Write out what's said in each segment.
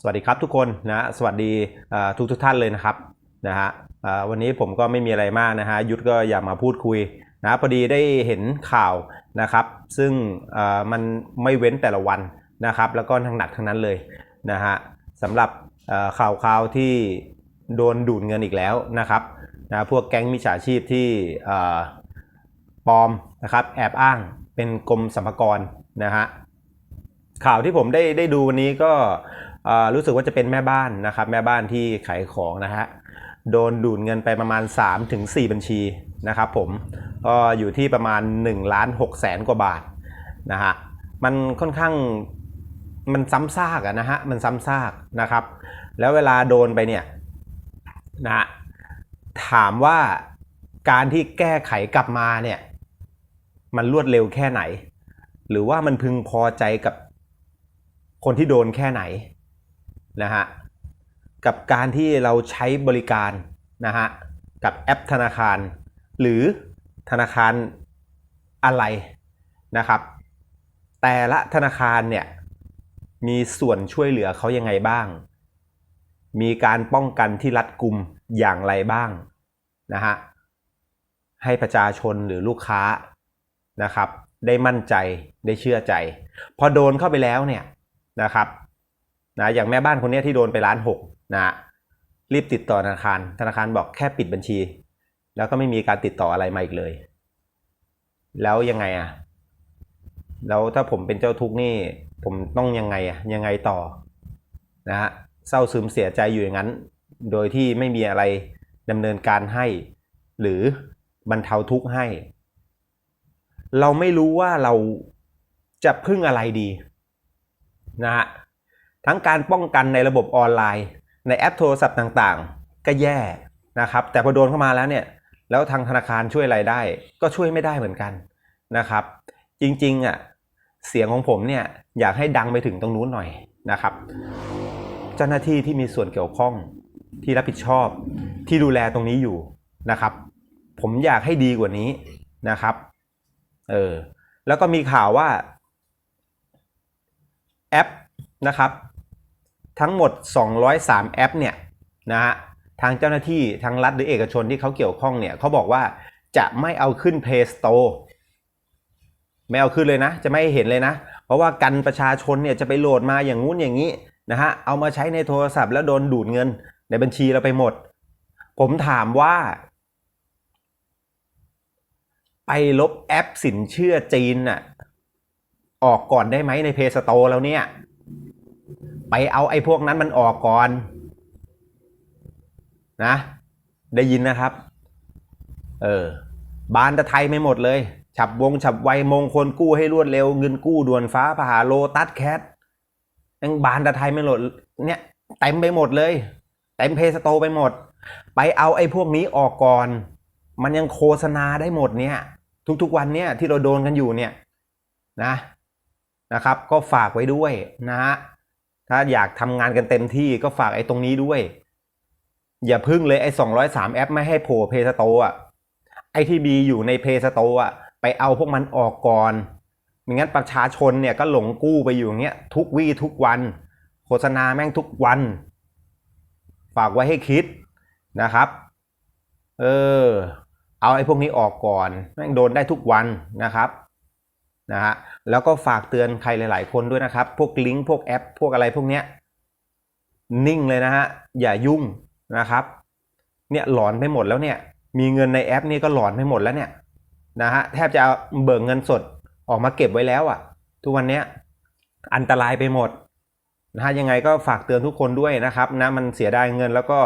สวัสดีครับทุกคนนะสวัสดีทุกทุกท่านเลยนะครับนะฮะวันนี้ผมก็ไม่มีอะไรมากนะฮะยุทธก็อยากมาพูดคุยนะพอดีได้เห็นข่าวนะครับ ซึ่งมันไม่เว้นแต่ละวันนะครับ แล้วก็ทั้งหนักทั้งนั้นเลยนะฮะสำหรับข่าวข่าวที่โดนดูดเงินอีกแล้วนะครับนะพวกแก๊งมิจฉาชีพที่ปลอมนะครับแอบอ้างเป็นกรมสรรพากรนะฮะข่าวที่ผมได้ได้ดูวันนี้ก็ รู้สึกว่าจะเป็นแม่บ้านนะครับ แม่บ้านที่ขายของนะฮะโดนดูดเงินไปประมาณ3-4ถึง4บัญชีนะครับผมก็อยู่ที่ประมาณ1ล้าน6แสนกว่าบาทนะฮะมันค่อนข้างมันซ้ำซากอะนะฮะมันซ้ำซากนะครับ แล้วเวลาโดนไปเนี่ยนะฮะถามว่าการที่แก้ไขกลับมาเนี่ยมันรวดเร็วแค่ไหน หรือว่ามันพึงพอใจกับคนที่โดนแค่ไหน นะฮะกับการที่เราใช้บริการนะฮะกับแอปธนาคาร หรือธนาคารอะไรนะครับ แต่ละธนาคารเนี่ยมีส่วนช่วยเหลือเขายังไงบ้าง มีการป้องกันที่รัดกุมอย่างไรบ้างนะฮะให้ประชาชนหรือลูกค้านะครับ ได้มั่นใจได้เชื่อใจ พอโดนเข้าไปแล้วเนี่ยนะครับ นะอย่างแม่บ้านคนนี้ที่โดนไปล้านหกนะรีบติดต่อธนาคาร ธนาคารบอกแค่ปิดบัญชี แล้วก็ไม่มีการติดต่ออะไรมาอีกเลย แล้วยังไงอะ แล้วถ้าผมเป็นเจ้าทุกข์นี่ ผมต้องยังไงอะยังไงต่อนะฮะเศร้าซึมเสียใจอยู่อย่างนั้น โดยที่ไม่มีอะไรดำเนินการให้ หรือบรรเทาทุกข์ให้ เราไม่รู้ว่าเราจะพึ่งอะไรดีนะฮะ ทั้งการป้องกันในระบบออนไลน์ ในแอปโทรศัพท์ต่างๆ ก็แย่นะครับ แต่พอโดนเข้ามาแล้วเนี่ย แล้วทางธนาคารช่วยอะไรได้ ก็ช่วยไม่ได้เหมือนกันนะครับ จริงๆอะเสียงของผมเนี่ยอยากให้ดังไปถึงตรงนู้นหน่อยนะครับ เจ้าหน้าที่ที่มีส่วนเกี่ยวข้องที่รับผิดชอบ ที่ดูแลตรงนี้อยู่นะครับ ผมอยากให้ดีกว่านี้นะครับ เออ แล้วก็มีข่าวว่า นะครับ ทั้งหมด 203 แอปเนี่ยนะฮะทางเจ้าหน้าที่ทางรัฐหรือเอกชนที่เขาเกี่ยวข้องเนี่ยเขาบอกว่าจะไม่เอาขึ้น Play Store ไม่เอาขึ้นเลยนะ จะไม่เห็นเลยนะ เพราะว่ากันประชาชนเนี่ยจะไปโหลดมาอย่างงู้นอย่างนี้นะฮะเอามาใช้ในโทรศัพท์แล้วโดนดูดเงินในบัญชีเราไปหมด ผมถามว่า ไปลบแอปสินเชื่อจีนน่ะออกก่อนได้ไหมในเพย์สโตแล้วเนี่ย ไปเอาไอ้พวกนั้นมันออกก่อน นะ ได้ยินนะครับ เออบานตะไทยไม่หมดเลย ฉับวงฉับไวมงคลกู้ให้รวดเร็วเงินกู้ด่วนฟ้าผ่าโลตัสแคทยังบานตะไทยไม่หมดเนี่ยเต็มไปหมดเลยเต็มเพสโตไปหมด ไปเอาไอ้พวกนี้ออกก่อน มันยังโฆษณาได้หมดเนี่ย ทุกๆวันเนี่ยที่เราโดนกันอยู่เนี่ยนะนะครับ ก็ฝากไว้ด้วยนะฮะ ถ้าอยากทำงานกันเต็มที่ก็ฝากไอ้ตรงนี้ด้วย อย่าพึ่งเลยไอ้สองร้อยสามแอปไม่ให้โผล่เพย์สโตอะไอ้ที่มีอยู่ในเพย์สโตอะไปเอาพวกมันออกก่อนไม่งั้นประชาชนเนี่ยก็หลงกู้ไปอยู่อย่างเงี้ยทุกวี่ทุกวัน โฆษณาแม่งทุกวัน ฝากไว้ให้คิดนะครับ เออ เอาไอ้พวกนี้ออกก่อน แม่งโดนได้ทุกวันนะครับนะฮะ แล้วก็ฝากเตือนใครหลาย ๆ คนด้วยนะครับ พวกลิงก์พวกแอป พวกอะไรพวกเนี้ยนิ่งเลยนะฮะ อย่ายุ่งนะครับ เนี่ยหลอนไปหมดแล้วเนี่ย มีเงินในแอปนี่ก็หลอนไปหมดแล้วเนี่ยนะฮะแทบจะเเบิกเงินสดออกมาเก็บไว้แล้วอะ่ะ ทุกวันเนี้ยอันตรายไปหมดนะฮะยังไงก็ฝากเตือนทุกคนด้วยนะครับนะมันเสียดายเงินแล้วก็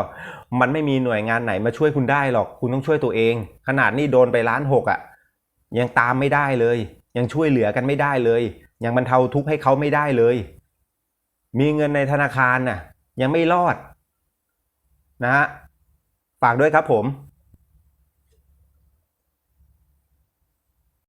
มันไม่มีหน่วยงานไหนมาช่วยคุณได้หรอกคุณต้องช่วยตัวเอง ขนาดนี้โดนไปล้านหกอะยังตามไม่ได้เลย ยังช่วยเหลือกันไม่ได้เลย ยังบรรเทาทุกข์ให้เขาไม่ได้เลย มีเงินในธนาคารน่ะยังไม่รอดนะฮะฝากด้วยครับผม